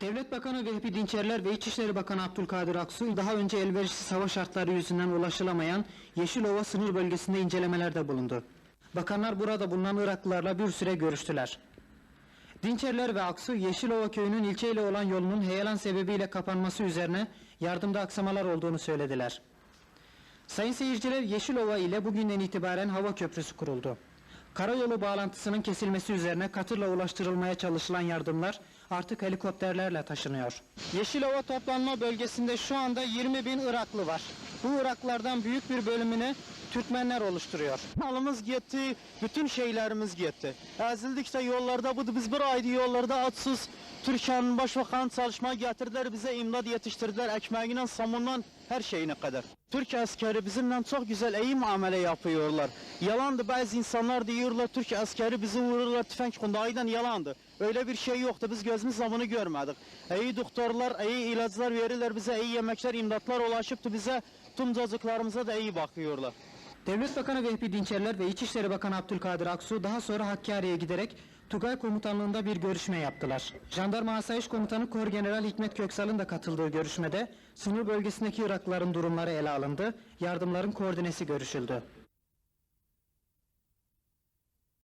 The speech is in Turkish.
Devlet Bakanı Vehbi Dinçerler ve İçişleri Bakanı Abdülkadir Aksu daha önce elverişsiz hava şartları yüzünden ulaşılamayan Yeşilova sınır bölgesinde incelemelerde bulundu. Bakanlar burada bulunan Iraklılarla bir süre görüştüler. Dinçerler ve Aksu, Yeşilova köyünün ilçeyle olan yolunun heyelan sebebiyle kapanması üzerine yardımda aksamalar olduğunu söylediler. Sayın seyirciler, Yeşilova ile bugünden itibaren hava köprüsü kuruldu. Karayolu bağlantısının kesilmesi üzerine katırla ulaştırılmaya çalışılan yardımlar artık helikopterlerle taşınıyor. Yeşilova toplanma bölgesinde şu anda 20 bin Iraklı var. Bu Iraklılardan büyük bir bölümünü Türkmenler oluşturuyor. Malımız gitti, bütün şeylerimiz gitti. Ezildikçe yollarda budur. Biz bir aydı yollarda atsız Türkiye'nin başbakanı çalışmaya getirdiler. Bize imdad yetiştirdiler. Ekmeğinden, samundan her şeyine kadar. Türk askeri bizimle çok güzel iyi muamele yapıyorlar. Yalandı bazı insanlar diyorlar Türk askeri bizi vururlar tüfek kundağıyla yalandı. Öyle bir şey yoktu. Biz gözümüz zamanı görmedik. İyi doktorlar, iyi ilaçlar verirler bize, iyi yemekler, imdatlar ulaşıptı bize. Tüm çocuklarımıza da iyi bakıyorlar. Devlet Bakanı Vehbi Dinçerler ve İçişleri Bakanı Abdülkadir Aksu daha sonra Hakkari'ye giderek Tugay Komutanlığı'nda bir görüşme yaptılar. Jandarma Asayiş Komutanı Kor General Hikmet Köksal'ın da katıldığı görüşmede sınır bölgesindeki Iraklıların durumları ele alındı, yardımların koordinesi görüşüldü.